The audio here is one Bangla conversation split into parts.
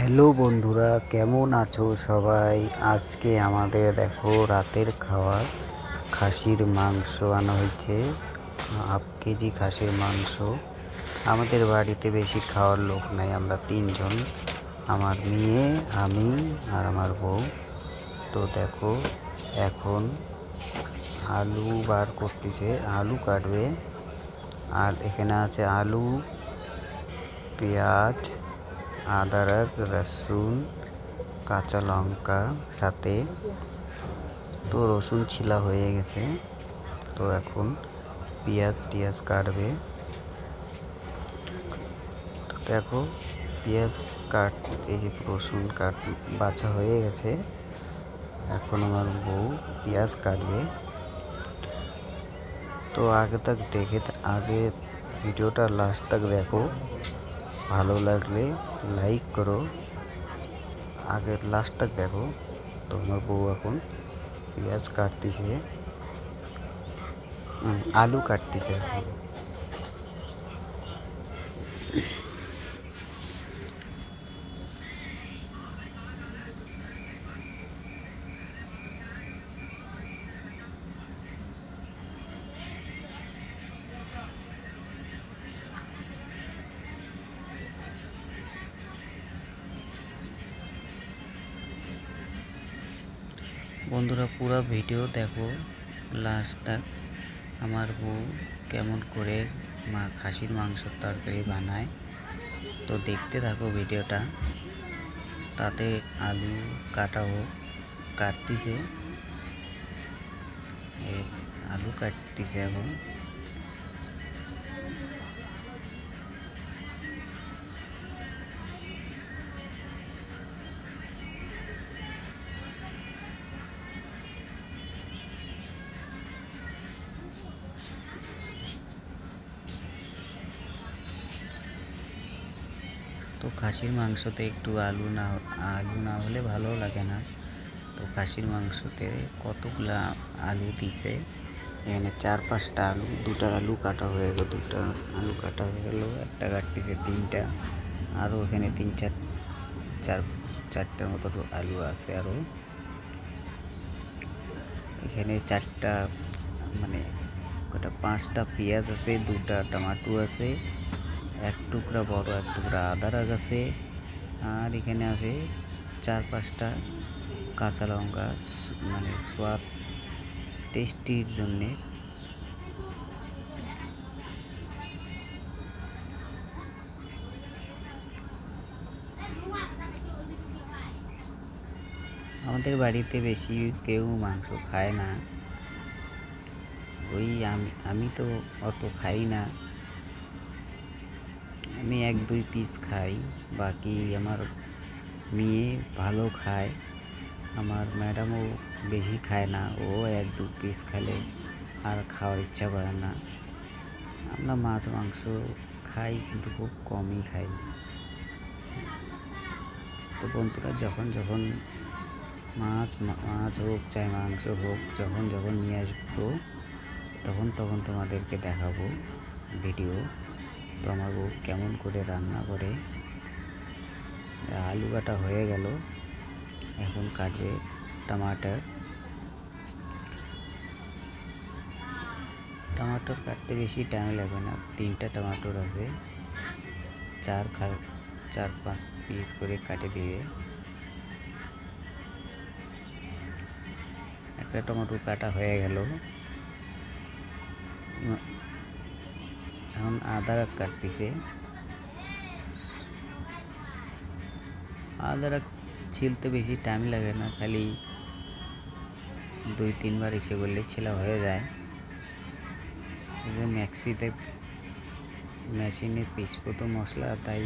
হ্যালো বন্ধুরা, কেমন আছো সবাই? আজকে আমাদের দেখো রাতের খাবার খাসির মাংস আনা হয়েছে, হাফ কেজি খাসির মাংস। আমাদের বাড়িতে বেশি খাওয়ার লোক নাই, আমরা তিনজন। আমার মেয়ে, আমি আর আমার বউ। তো দেখো, এখন আলু বার করতেছে, আলু কাটবে। আর এখানে আছে আলু, পেঁয়াজ আদারক রসুন, কাঁচা লঙ্কা সাথে। তো রসুন ছিলা হয়ে গেছে। তো এখন পেঁয়াজ টিয়াজ কাটবে। দেখো, পেঁয়াজ কাটতে রসুন কাট বাছা হয়ে গেছে। এখন আমার বউ পেঁয়াজ কাটবে। তো আগে তক দেখে, আগে ভিডিওটা লাস্ট তক দেখো। ভালো লাগলে লাইক করো। আগে লাস্ট তক দেখো। তো আমার বউ এখন পেঁয়াজ কাটতেছে। আলু কাটতেছে। বন্ধুরা, পুরো ভিডিও দেখো। লাস্টটা আমার বউ কেমন করে মা খাসির মাংসের তরকারি বানায়। তো দেখতে থাকো ভিডিওটা। তাতে আলু কাটা হোক, কাটতিছে। আলু কাটতিছে এখন। খাসির মাংসতে একটু আলু না আলু না হলে ভালো লাগে না। তো খাসির মাংসতে কতগুলা আলু দিছে? এখানে চার পাঁচটা আলু দুটা আলু কাটা হয়ে গেল, দুটা আলু কাটা হয়ে গেল, একটা কাটতেছে তিনটা। আরও এখানে তিন চার চার, চারটার মতো আলু আছে আরও এখানে চারটা মানে কটা, পাঁচটা পেঁয়াজ আছে, দুটা টমাটো আছে এক টুকরা বড়, এক টুকরা আদারক আছে। আর এখানে আছে চার পাঁচটা কাঁচা লঙ্কা মানে সোয়াদ টেস্টির জন্যে। আমাদের বাড়িতে বেশি কেউ মাংস খায় না। ওই আমি আমি তো অত খাই না। আমি এক দুই পিস খাই, বাকি আমার মেয়ে ভালো খায়। আমার ম্যাডামও বেশি খায় না, ও এক দু পিস খেলে আর খাওয়ার ইচ্ছা করে না। আমরা মাছ, মাংস খাই, কিন্তু খুব কমই খাই। তো বন্ধুরা, যখন যখন মাছ মাছ হোক, চাই মাংস হোক, যখন যখন নিয়ে আসব, তখন তখন তোমাদেরকে দেখাবো ভিডিও তো আমার বউ কেমন করে রান্না করে? আলু কাটা হয়ে গেল। এখন কাটবে টমাটার। টমাটোর কাটতে বেশি টাইম লাগবে না। তিনটা টমাটোর আছে। চার খা চার পাঁচ পিস করে কাটে দিবে। একটা টমেটো কাটা হয়ে গেল। এখন আদারক কাটতেছে আদারক ছিলতে বেশি টাইম লাগে না খালি দুই তিনবার এসে করলে ছেলা হয়ে যায় ম্যাক্সিতে মেশিনে পিসবো তো মশলা তাই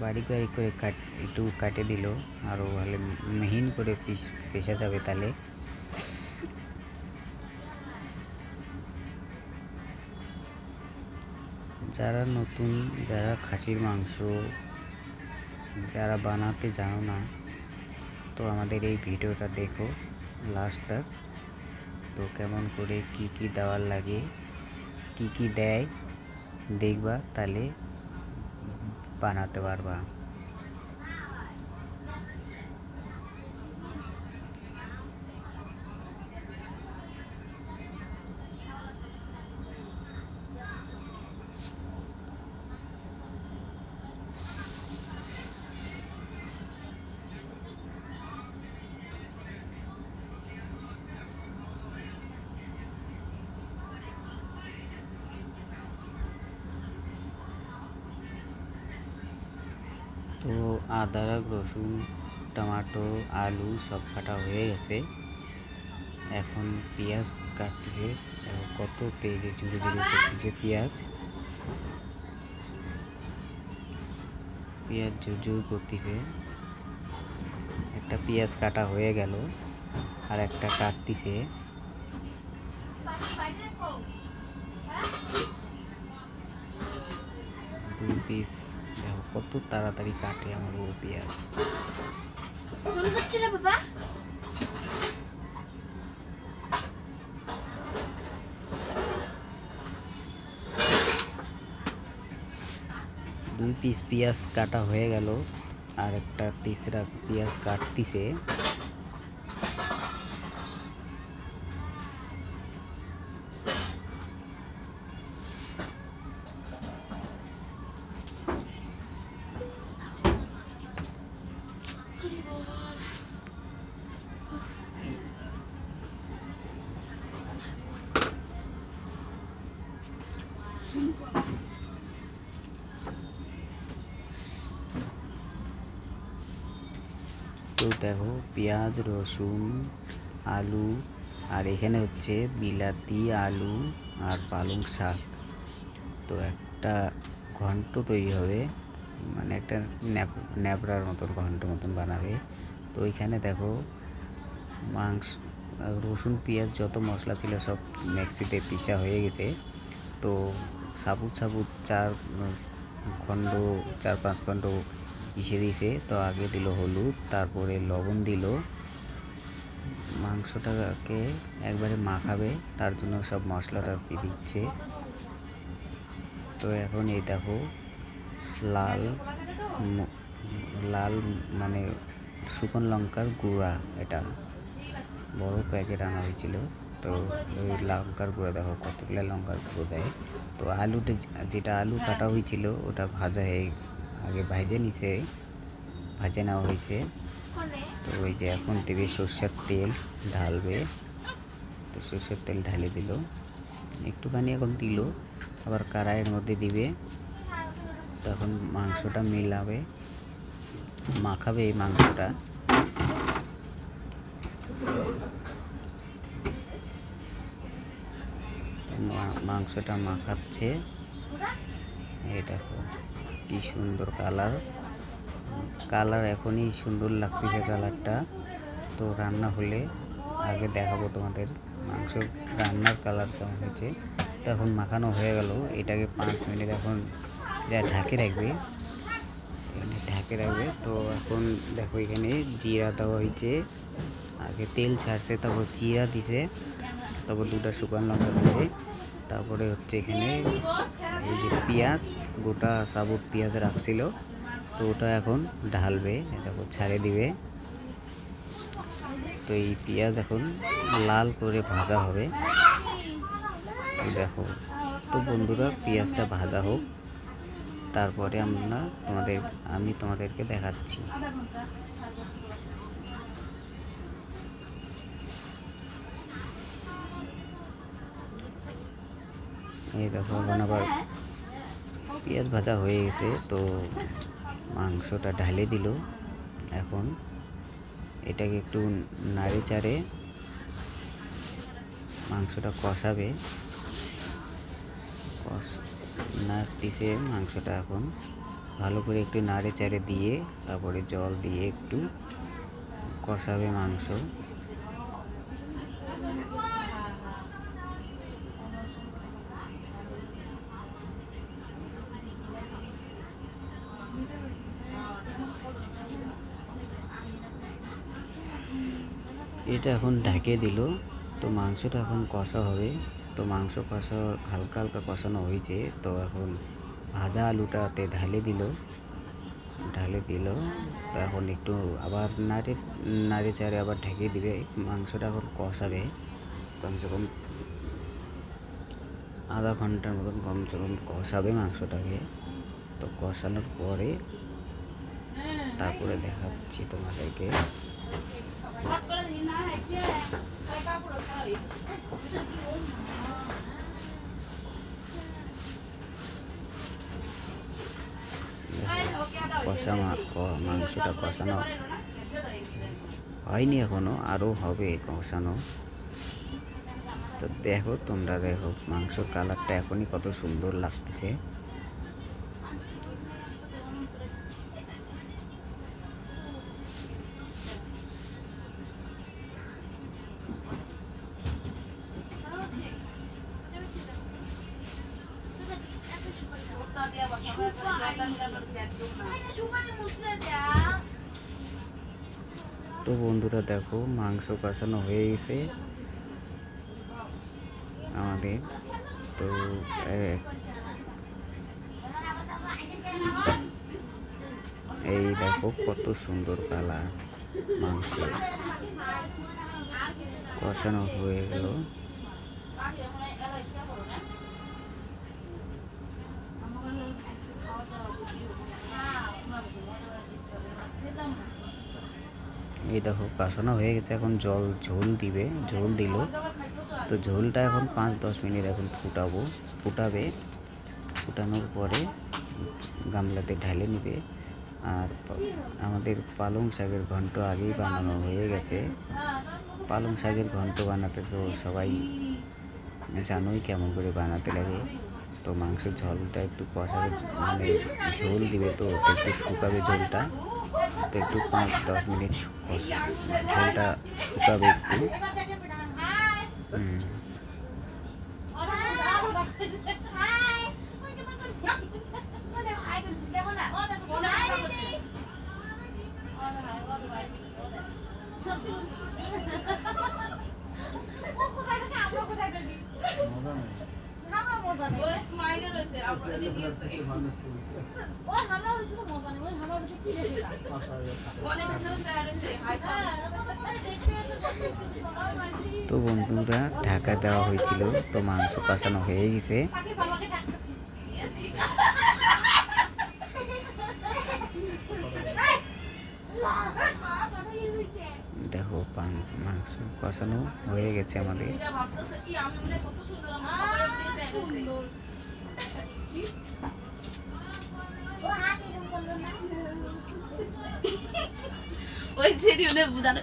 বাড়ি বাড়ি করে কাট একটু কাটে দিল আরও ভালো মিহিন করে পিস পেশা যাবে তাহলে যারা নতুন, যারা খাসির মাংস, যারা বানাতে জানো না, তো আমাদের এই ভিডিওটা দেখো লাস্ট তক তো কেমন করে কি কি দেওয়ার লাগে, কি কি দেয়, দেখবা, তাহলে বানাতে পারবা। তো আদা, রসুন, টমাটো, আলু সব কাটা হয়ে গেছে। এখন পেঁয়াজ কাটতেছে। দেখো কত তেলে ঝুড়ে ঝুড়ে করতেছে পেঁয়াজ। পেঁয়াজ ঝুরঝুর করতেছে। একটা পেঁয়াজ কাটা হয়ে গেল আর একটা কাটতিছে। দুই পিস দেখো কত তাড়াতাড়ি কাটে আমার বউ পেঁয়াজ। বাবা? দুই পিস পেঁয়াজ কাটা হয়ে গেল আর একটা তিসরা পেঁয়াজ কাটতিছে। তো দেখো, পেঁয়াজ, রসুন, আলু, আর এখানে হচ্ছে বিলাতি, আলু আর পালং শাক। তো একটা ঘন্ট তৈরি হবে মানে একটা ন্যাপ, ন্যাপড়ার মতন ঘন্ট মতন বানাবে। তো ওইখানে দেখো, মাংস, রসুন, পেঁয়াজ যত মশলা ছিল সব মিক্সিতে পিসা হয়ে গেছে। তো সাবুত সাবুত চার খণ্ড, চার পাঁচ খণ্ড ইসে দিয়েছে। তো আগে দিল হলুদ, তারপরে লবণ দিল। মাংসটাকে একবারে মাখাবে, তার জন্য সব মশলাটা দিচ্ছে। তো এখন এই দেখো লাল লাল মানে শুকন লঙ্কার গুঁড়া এটা। বড় প্যাকেট আনা হয়েছিল। তো ওই লঙ্কার গুঁড়া দেখো, কতগুলো লঙ্কার গুঁড়ো দেয়। তো আলুটা যেটা আলু কাটা হয়েছিল, ওটা ভাজা হয়ে আগে ভাজে নিছে, ভাজে নেওয়া হয়েছে। তো ওই যে এখন দেবে সর্ষের তেল ঢালবে। তো সর্ষের তেল ঢালে দিল। একটুখানি এখন দিল, আবার কড়াইয়ের মধ্যে দিবে। তখন মাংসটা মিলাবে, মাখাবে এই মাংসটা। মাংসটা মাখাচ্ছে। এই দেখো, কি সুন্দর কালার। কালার এখনই সুন্দর লাগতেছে কালারটা। তো রান্না হলে আগে দেখাবো তোমাদের মাংস রান্নার কালার কেমন হয়েছে। তো এখন মাখানো হয়ে গেল। এটাকে পাঁচ মিনিট এখন এটা ঢাকে রাখবে। এখানে ঢাকে রাখবে। তো এখন দেখো এখানে জিরা দেওয়া হয়েছে। আগে তেল ছাড়ছে, তারপর জিরা দিছে, তারপর দুটা শুকান লঙ্কা দিছে। তারপরে হচ্ছে এখানে এই যে পেঁয়াজ, গোটা সাবুত পেঁয়াজ রাখছিল, তো ওটা এখন ঢালবে দেখো ছাড়ে দিবে। তো এই পেঁয়াজ এখন লাল করে ভাজা হবে। দেখো, তো বন্ধুরা পেঁয়াজটা ভাজা হোক, তারপরে আমরা তোমাদের, আমি তোমাদেরকে দেখাচ্ছি। এই দেখো, এখন আবার পেঁয়াজ ভাজা হয়ে গেছে, তো মাংসটা ঢালে দিল। এখন এটাকে একটু নাড়ে চাড়ে মাংসটা কষাবে। কষ নাড়তিছে মাংসটা এখন ভালো করে একটু নাড়ে চাড়ে দিয়ে, তারপরে জল দিয়ে একটু কষাবে মাংস। এটা এখন ঢেকে দিল। তো মাংসটা এখন কষা হবে। তো মাংস কষা হালকা হালকা কষানো হয়েছে। তো এখন ভাজা আলুটাতে ঢালে দিল। ঢালে দিল। তো এখন একটু আবার নাড়ে নাড়ে চাড়ে আবার ঢেকে দিবে। মাংসটা এখন কষাবে। কমসে কম আধা ঘণ্টার মতন কমসে কম কষাবে মাংসটাকে। তো কষানোর পরে তারপরে দেখাচ্ছি তোমাদেরকে। কষা মাংসটা কষানো? হয়নি এখনও আরও হবে কষানো। তো দেখো তোমরা, দেখো মাংসর কালারটা এখনই কত সুন্দর লাগতেছে তো বন্ধুরা দেখো, মাংস কষানো হয়ে গেছে আমাদের। তো এই দেখো কত সুন্দর কালার মাংসের কষানো হয়ে গেল। এই দেখো কষানো হয়ে গেছে, এখন জল, ঝোল দিবে, ঝোল দিল। তো ঝোলটা এখন পাঁচ দশ মিনিট এখন ফুটাবো। ফুটাবে, ফুটানোর পরে গামলাতে ঢালে নিবে। আর আমাদের পালং শাকের ঘন্ট আগেই বানানো হয়ে গেছে। পালং শাকের ঘন্ট বানাতে তো সবাই জানোই কেমন করে বানাতে লাগে। তো মাংসের ঝোলটা একটু কষাবে মানে ঝোল দিবে তো একটু শুকাবে ঝোলটা। তো একটু পাঁচ দশ মিনিট ঝোলটা শুকাবে একটু। তো বন্ধুরা ঢাকা দেওয়া হয়েছিল তো মাংস কষানো হয়ে গেছে। দেখো মাংস কষানো হয়ে গেছে আমাদের। ওই উনি বুঝানো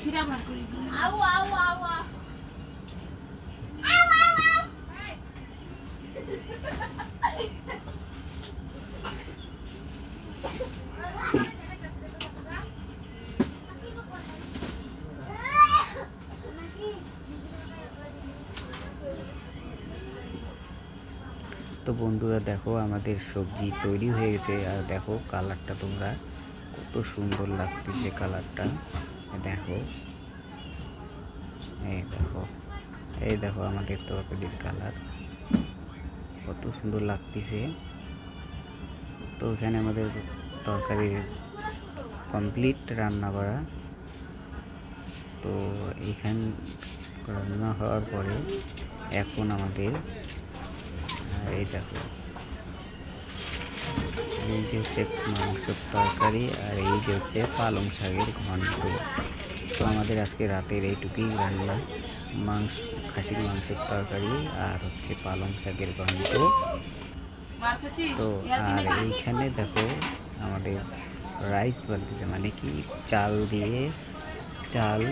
খিরা ভাত করি। তো বন্ধুরা, দেখো আমাদের সবজি তৈরি হয়ে গেছে। আর দেখো কালারটা তোমরা, কত সুন্দর লাগতেছে কালারটা। দেখো, এই দেখো এই দেখো আমাদের তরকারির কালার। কত সুন্দর লাগতেছে। তো এখানে আমাদের তরকারির কমপ্লিট রান্না করা। তো এখান রান্না হওয়ার পরে এখন আমাদের, এই দেখো। এই যে হচ্ছে মাংসের তরকারি আর এই যে হচ্ছে পালং শাকের ঘন্ট। তো আমাদের আজকে রাতের এইটুকুই রান্না, মাংস, খাসির মাংসের তরকারি আর হচ্ছে পালং শাকের ঘন্ট। তো আর এইখানে দেখো আমাদের রাইস বলতেছে মানে কি চাল দিয়ে চাল,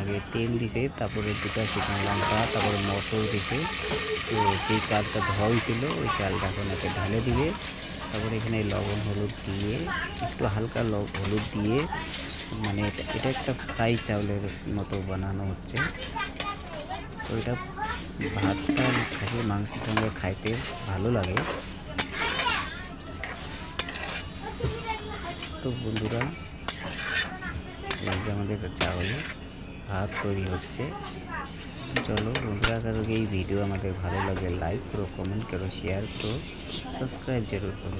আগে তেল দিছে, তারপরে দুটা শুকনো লঙ্কা, তারপরে মটর দিছে। তো সেই চালটা ধোয়া হয়েছিল, ওই চালটা এখন এতে ঢালে দিবে। তারপরে এখানে লবণ, হলুদ দিয়ে, একটু হালকা হলুদ দিয়ে মানে এটা একটা ফ্রাই চাউলের মতো বানানো হচ্ছে। তো এটা ভাতটা খাসির মাংসের সঙ্গে খাইতে ভালো লাগে। তো বন্ধুরা আমাদের চাউল। ভাত তৈরি হচ্ছে। চলো বন্ধুরা কারও এই ভিডিও আমাদের ভালো লাগে লাইক করো কমেন্ট করো শেয়ার করো সাবস্ক্রাইব জরুর করো